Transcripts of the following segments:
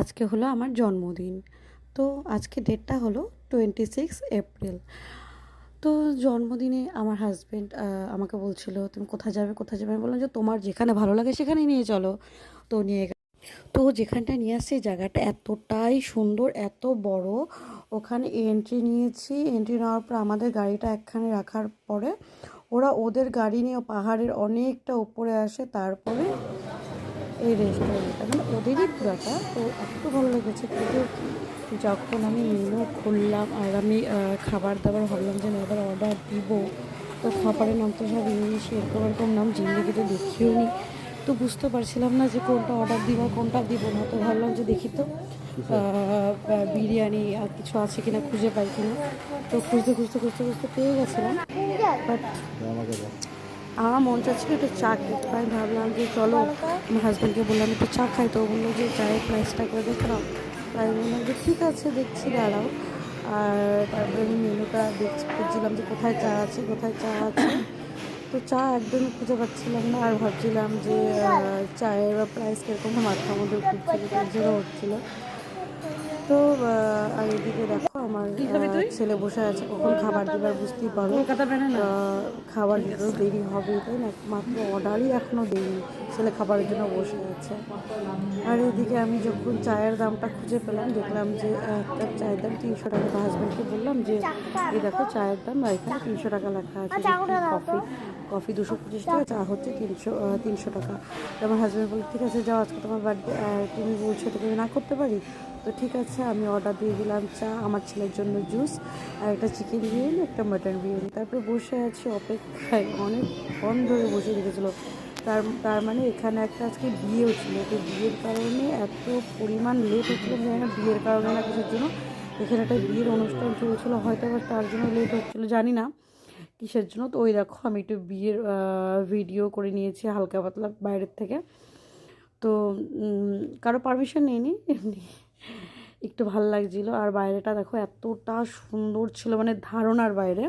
আজকে হলো আমার জন্মদিন। তো আজকে ডেটটা হলো টোয়েন্টি সিক্স এপ্রিল তো জন্মদিনে আমার হাজব্যান্ড আমাকে বলছিল, তুমি কোথায় যাবে কোথায় যাবে? আমি বললাম যে, তোমার যেখানে ভালো লাগে সেখানেই নিয়ে চলো। তো নিয়ে তো যেখানটা নিয়ে আসছে জায়গাটা এতটাই সুন্দর, এত বড়। ওখানে এন্ট্রি নিয়েছি। এন্ট্রি নেওয়ার পর আমাদের গাড়িটা একখানে রাখার পরে ওরা ওদের গাড়ি নিয়ে পাহাড়ের অনেকটা উপরে আসে। তারপরে এই রেস্টুরেন্টটা মানে ওদেরই পুরাটা। তো এত ভালো লেগেছে কিন্তু যখন আমি মেনু খুললাম আর আমি খাবার দাবার ভাবলাম যে না এবার অর্ডার দিব। তো খাবারের নাম তো সব ইংলিশ এরকম এরকম নাম জিন্দগিতে দেখিও নি। তো বুঝতে পারছিলাম না যে কোনটা অর্ডার দিব কোনটা দিব না। তো ভাবলাম যে দেখি তো বিরিয়ানি আর কিছু আছে কিনা খুঁজে পাই কিনা। তো খুঁজতে খুঁজতে খুঁজতে খুঁজতে পেয়ে গেছিলাম। বাট আমার মন চাচ্ছিল একটু চা খেতে, তাই ভাবলাম যে চলো, আমার হাজব্যান্ডকে বললাম একটু চা খাই তো বলল যে চায়ের প্রাইসটা করে দেখে নাও। তাই বললাম যে ঠিক আছে, দেখছি, দাঁড়াও। আর তারপরে আমি মেনুটা দেখছি, খুঁজছিলাম যে কোথায় চা আছে, কোথায় চা আছে। তো চা একদমই খুঁজে পাচ্ছিলাম না, আর ভাবছিলাম যে চায়ের প্রাইস কীরকম মাথার মধ্যে ঘুরছিল টেনশনও হচ্ছিল। তো আর এদিকে দেখো আমার ছেলে বসে আছে কখন খাবার দিবার বুঝতেই পারো। খাবার দিতেও দেরি হবে তাই না? মাত্র অর্ডারই এখনও দেরি। ছেলে খাবারের জন্য বসে আছে। আর এদিকে আমি যখন চায়ের দামটা খুঁজে পেলাম দেখলাম যে আহ, এক কাপ চায়ের দাম তিনশো টাকা। তো হাজব্যান্ডকে বললাম যে এই দেখো চায়ের দাম এখানে তিনশো টাকা লেখা আছে কফি কফি দুশো পঁচিশ টাকা চা হচ্ছে তিনশো তিনশো টাকা। আমার হাজব্যান্ড বলল ঠিক আছে যাও আজকে তোমার বার্থডে তুমি বলছো তো তুমি না করতে পারি? তো ঠিক আছে, আমি অর্ডার দিয়ে দিলাম চা, আমার ছেলের জন্য জুস আর একটা চিকেন বিরিয়ানি, একটা মাটন বিরিয়ানি। তারপরে বসে আছি অপেক্ষায় অনেকক্ষণ ধরে বসে রেখেছিলো। তার তার মানে এখানে একটা আজকে বিয়েও ছিল, তো বিয়ের কারণে এত পরিমাণ লেট হচ্ছিল, জানি না বিয়ের কারণে না কিছুর জন্য। এখানে একটা বিয়ের অনুষ্ঠান চলছিলো, হয়তো আবার তার জন্য লেট হচ্ছিল, জানি না কিসের জন্য। তো ওই দেখো, আমি একটু বিয়ের ভিডিও করে নিয়েছি হালকা পাতলা বাইরের থেকে। তো কারও পারমিশন নিইনি? এমনি একটু ভালো লাগছিল। আর বাইরেটা দেখো এতটা সুন্দর ছিল মানে ধারণার বাইরে।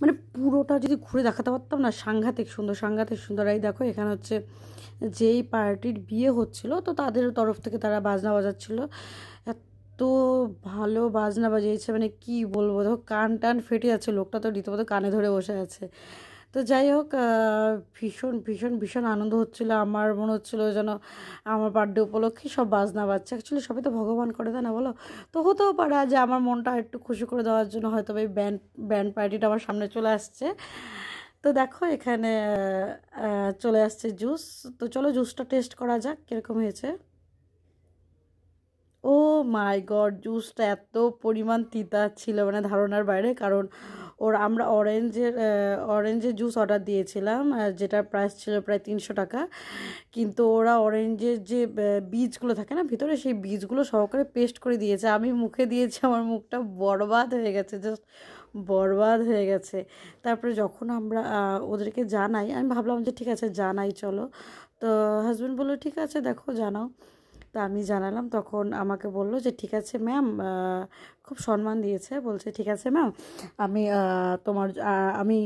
মানে পুরোটা যদি ঘুরে দেখাতে পারতাম না, সাংঘাতিক সুন্দর সাংঘাতিক সুন্দর। এই দেখো এখানে হচ্ছে যেই পার্টির বিয়ে হচ্ছিল, তো তাদের তরফ থেকে তারা বাজনা বাজাচ্ছিল। এত ভালো বাজনা বাজিয়েছে মানে কি বলব? দেখো কান টান ফেটে যাচ্ছে, লোকটা তো রীতিমতো কানে ধরে বসে আছে। তো যাই হোক ভীষণ ভীষণ ভীষণ আনন্দ হচ্ছিল। আমার মনে হচ্ছিল যেন আমার বার্থডে উপলক্ষে সব বাজনা বাজছে। অ্যাকচুয়ালি সবাই তো ভগবান করে দেয় না বলো? তো হতেও পারে যে আমার মনটা একটু খুশি করে দেওয়ার জন্য হয়তো এই ব্যান্ড ব্যান্ড পার্টিটা আমার সামনে চলে আসছে। তো দেখো এখানে চলে আসছে জুস তো চলো জুসটা টেস্ট করা যাক, কীরকম হয়েছে। ও মাই গড জুসটা এত পরিমাণ তিতা ছিল মানে ধারণার বাইরে। কারণ ওর আমরা অরেঞ্জের অরেঞ্জের জুস অর্ডার দিয়েছিলাম যেটার প্রাইস ছিল প্রায় তিনশো টাকা। কিন্তু ওরা অরেঞ্জের যে বীজগুলো থাকে না, ভিতরে সেই বীজগুলো সহকারে পেস্ট করে দিয়েছে। আমি মুখে দিয়েছি, আমার মুখটা বরবাদ হয়ে গেছে জাস্ট বরবাদ হয়ে গেছে। তারপরে যখন আমরা ওদেরকে জানাই, আমি ভাবলাম যে ঠিক আছে, জানাই, চলো। তো হাজব্যান্ড বলল, ঠিক আছে, দেখো, জানাও। তা আমি জানালাম, তখন আমাকে বলল যে, ঠিক আছে ম্যাম খুব সম্মান দিয়েছে। বলছে, ঠিক আছে ম্যাম, আমি তোমার আমি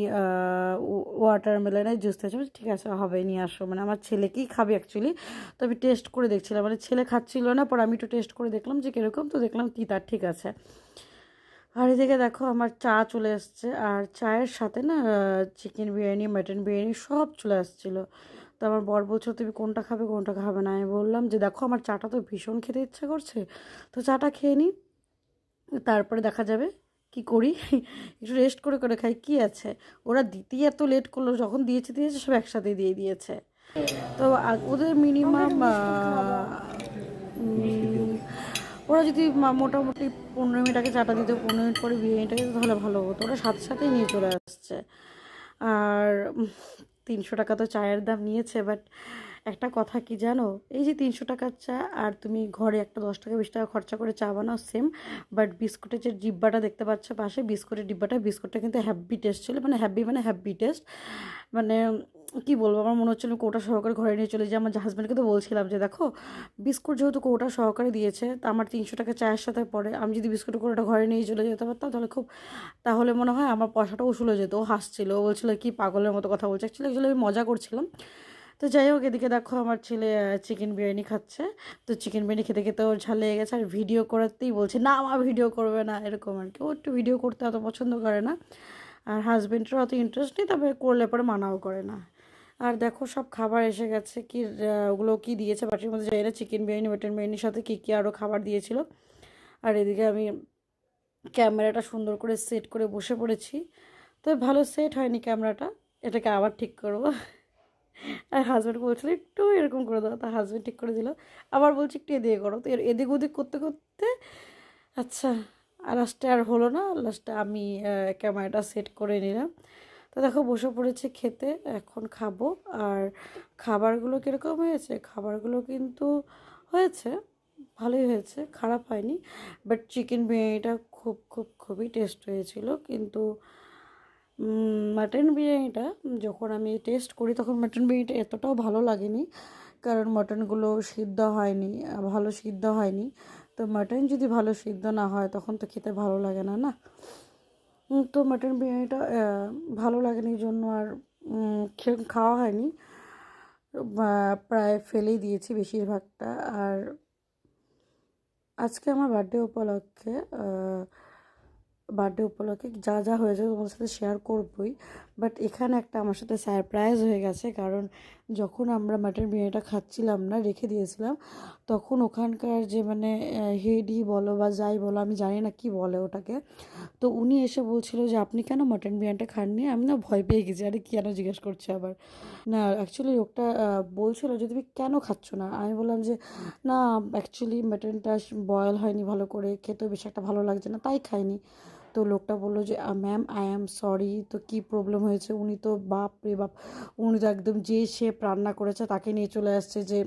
ওয়াটারমেলনের জুস চাইছি ঠিক আছে, হবে, নিয়ে আসো। মানে আমার ছেলেকেই খাবে অ্যাকচুয়ালি তো আমি টেস্ট করে দেখছিলাম মানে ছেলে খাচ্ছিল না, পর আমি একটু টেস্ট করে দেখলাম যে, কীরকম? তো দেখলাম তিতার ঠিক আছে। আর এদিকে দেখো, আমার চা চলে এসছে আর চায়ের সাথে না চিকেন বিরিয়ানি মাটন বিরিয়ানি সব চলে আসছিল। তো আমার বর বলছো তুমি কোনটা খাবে কোনটা খাবে না? আমি বললাম যে, দেখো, আমার চাটা তো ভীষণ খেতে ইচ্ছে করছে, তো চাটা খেয়ে নিই তারপরে দেখা যাবে কি করি, একটু রেস্ট করে করে খাই, কি আছে? ওরা দিতেই এত লেট করল, যখন দিয়েছে দিয়েছে, সব একসাথে দিয়ে দিয়েছে। তো ওদের মিনিমাম ওরা যদি মোটামুটি পনেরো মিনিট আগে চাটা দিত, পনেরো মিনিট পরে বিরিয়ানিটাকে তাহলে ভালো হতো। ওরা সাথে সাথেই নিয়ে চলে আসছে। আর তিনশো টাকা তো চায়ের দাম নিয়েছে বাট একটা কথা কি জানো? এই যে তিনশো টাকার চা আর তুমি ঘরে একটা দশ টাকা, বিশ টাকা খরচা করে চা বানাও সেম বাট বিস্কুটের যে ডিব্বাটা দেখতে পাচ্ছ পাশে, বিস্কুটের ডিব্বাটা, বিস্কুটটা কিন্তু হ্যাপি টেস্ট ছিল মানে হ্যাপি মানে হ্যাপি টেস্ট মানে কি বলব, আমার মনে হচ্ছিল কৌটা সহকারে ঘরে নিয়ে চলে যাই। আমার হাজব্যান্ডকে তো বলছিলাম যে, দেখো, বিস্কুট যেহেতু কৌটা সহকারে দিয়েছে, তা আমার তিনশো টাকা চায়ের সাথে পড়ে আমি যদি বিস্কুটের কৌটা ঘরে নিয়ে চলে যেতে পারতাম, তাহলে খুব, তাহলে মনে হয় আমার পয়সাটা উসুল যেত। ও হাসছিল বলছিল, কি পাগলের মতো কথা বলছে অ্যাকচুয়ালি আমি মজা করছিলাম। তো যাই হোক, এদিকে দেখো আমার ছেলে চিকেন বিরিয়ানি খাচ্ছে। তো চিকেন বিরিয়ানি খেতে খেতে ওর ঝাল লেগে গেছে, আর ভিডিও করাতেই বলছে, না আমার ভিডিও করবে না, এরকম আর কি। ও একটু ভিডিও করতে অত পছন্দ করে না। আর হাজব্যান্ডেরও অত ইন্টারেস্ট নেই, তবে করলে পরে মানাও করে না। আর দেখো, সব খাবার এসে গেছে, কি ওগুলো কি দিয়েছে, বাটির মধ্যে যাই না চিকেন বিরিয়ানি মাটন বিরিয়ানির সাথে কী কী আরও খাবার দিয়েছিল। আর এদিকে আমি ক্যামেরাটা সুন্দর করে সেট করে বসে পড়েছি। তো ভালো সেট হয়নি ক্যামেরাটা, এটাকে আবার ঠিক করব। আর হাজব্যান্ড বলছিল, একটু এরকম করে দাও। তা হাজব্যান্ড ঠিক করে দিল। আবার বলছি, একটু এদিকে করো। তো এদিক ওদিক করতে করতে আচ্ছা আর লাস্টে আর হলো না। লাস্টে আমি ক্যামেরাটা সেট করে নিলাম। তো দেখো, বসে পড়েছে খেতে, এখন খাব। আর খাবারগুলো কীরকম হয়েছে? খাবারগুলো কিন্তু হয়েছে, ভালোই হয়েছে, খারাপ হয়নি। বাট চিকেন বিরিয়ানিটা খুব খুব, খুবই টেস্ট হয়েছিল। কিন্তু মাটন বিরিয়ানিটা যখন আমি টেস্ট করি তখন মাটন বিরিয়ানিটা এতটাও ভালো লাগেনি, কারণ মাটনগুলো সিদ্ধ হয়নি ভালো সিদ্ধ হয়নি। তো মাটন যদি ভালো সিদ্ধ না হয় তখন তো খেতে ভালো লাগে না না? তো মাটন বিরিয়ানিটা ভালো লাগেনি জন্য আর খাওয়া হয়নি। প্রায় ফেলেই দিয়েছি বেশিরভাগটা। আর আজকে আমার বার্থডে উপলক্ষে বার্থডে উপলক্ষে যা যা হয়েছে তোমাদের সাথে শেয়ার করবই। বাট এখানে একটা আমার সাথে সারপ্রাইজ হয়ে গেছে, কারণ যখন আমরা মাটন বিরিয়ানিটা খাচ্ছিলাম না, রেখে দিয়েছিলাম, তখন ওখানকার যে মানে হেডি বলো বা যাই বলো, আমি জানি না কি বলে ওটাকে, তো উনি এসে বলছিল যে, আপনি কেন মাটন বিরিয়ানিটা খাননি? আমি না ভয় পেয়ে গেছি, আরে কেন জিজ্ঞেস করছে আবার? না অ্যাকচুয়ালি লোকটা বলছিল যে, তুমি কেন খাচ্ছ না? আমি বললাম যে, না অ্যাকচুয়ালি মাটনটা বয়েল হয়নি ভালো করে, খেতেও বেশি একটা ভালো লাগছে না, তাই খাইনি। তো লোকটা বলল যে ম্যাম আই অ্যাম সরি তো কী প্রবলেম হয়েছে? উনি তো বাপ রে বাপ, উনি তো একদম যে সে রান্না করেছে তাকে নিয়ে চলে আসছে যে,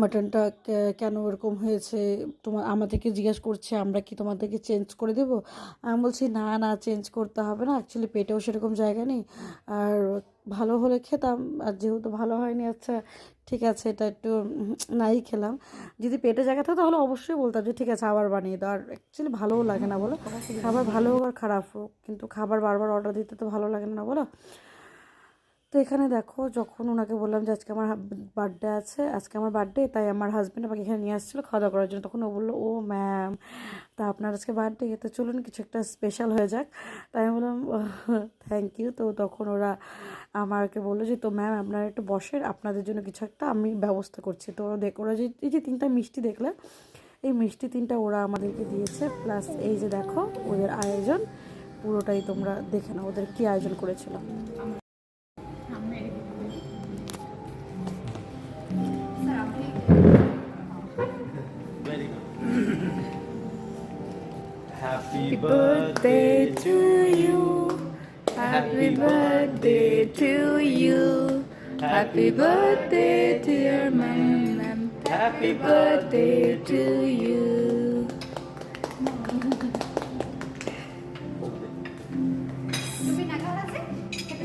মাটনটা কেন ওরকম হয়েছে? তোমার আমাদেরকে জিজ্ঞেস করছে, আমরা কি তোমাদেরকে চেঞ্জ করে দেব? আমি বলছি, না না চেঞ্জ করতে হবে না অ্যাকচুয়ালি পেটেও সেরকম জায়গা নেই। আর ভালো হলে খেতাম, আর যেহেতু ভালো হয়নি আচ্ছা ঠিক আছে, এটা একটু নাই খেলাম। যদি পেটে জায়গা থাকতো তাহলে অবশ্যই বলতাম যে, ঠিক আছে, আবার বানিয়ে দাও। আর অ্যাকচুয়ালি ভালোও লাগে না, বলো? খাবার ভালো হোক আর খারাপ হোক, কিন্তু খাবার বারবার অর্ডার দিতে তো ভালো লাগে না, বলো? তো এখানে দেখো, যখন ওনাকে বললাম যে আজকে আমার বার্থডে আছে, আজকে আমার বার্থডে তাই আমার হাজব্যান্ড আমাকে এখানে নিয়ে আসছিল খাওয়া দাওয়া করার জন্য। তখন ও বলল, ও ম্যাম তা আপনার আজকে বার্থডে তো চলুন কিছু একটা স্পেশাল হয়ে যাক। তাই আমি বললাম থ্যাংক ইউ তো তখন ওরা আমাকে বলল যে, তো ম্যাম আপনারা একটু বসেন, আপনাদের জন্য কিছু একটা আমি ব্যবস্থা করছি। তো ওরা দেখ, ওরা যে, এই যে তিনটা মিষ্টি দেখলে এই মিষ্টি তিনটা ওরা আমাদেরকে দিয়েছে প্লাস এই যে দেখো, ওদের আয়োজন, পুরোটাই তোমরা দেখে নাও, ওদের কী আয়োজন করেছিল। Happy birthday to you. Happy birthday to you. Happy birthday dear mom. Happy birthday to you.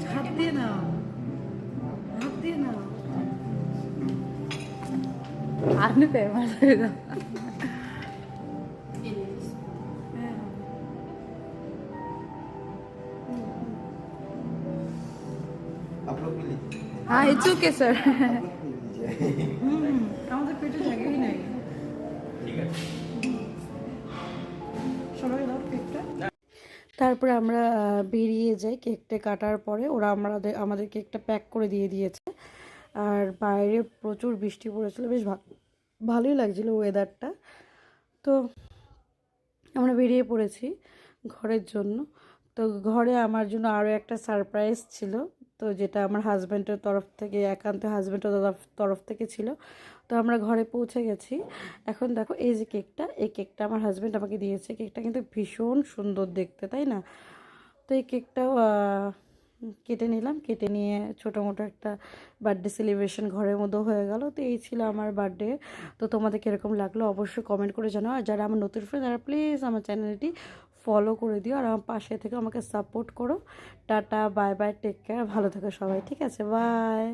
Have dinner. Have dinner. 아는 배 맞아요. হ্যাঁ ইটস ওকে স্যার আমাদের পেটে জায়গাই নাই ঠিক আছে সবাই দাও তারপরে আমরা বেরিয়ে যাই কেকটা কাটার পরে। ওরা আমাদের আমাদের কেকটা প্যাক করে দিয়ে দিয়েছে। আর বাইরে প্রচুর বৃষ্টি পড়েছিল। বেশ ভালোই লাগছিল ওয়েদারটা তো আমরা বেরিয়ে পড়েছি ঘরের জন্য। তো ঘরে আমার জন্য আরও একটা সারপ্রাইজ ছিল। তো যেটা আমার হাজব্যান্ডের তরফ থেকে, একান্ত হাজব্যান্ডের তরফ থেকে ছিল। তো আমরা ঘরে পৌঁছে গেছি। এখন দেখো, এই যে কেকটা, এই কেকটা আমার হাজব্যান্ড আমাকে দিয়েছে। কেকটা কিন্তু ভীষণ সুন্দর দেখতে, তাই না? তো এই কেকটাও কেটে নিলাম। কেটে নিয়ে ছোটো মোটো একটা বার্থডে সেলিব্রেশন ঘরের মধ্যেও হয়ে গেল। তো এই ছিল আমার বার্থডে। তো তোমাদের কীরকম লাগল অবশ্যই কমেন্ট করে জানাও। আর যারা আমার নতুন ফ্রেন্ড তারা প্লিজ আমার চ্যানেলটি ফলো করে দিও আর আমার পাশে থেকে আমাকে সাপোর্ট করো। Tata bye bye take care ভালো থেকো সবাই, ঠিক আছে? বাই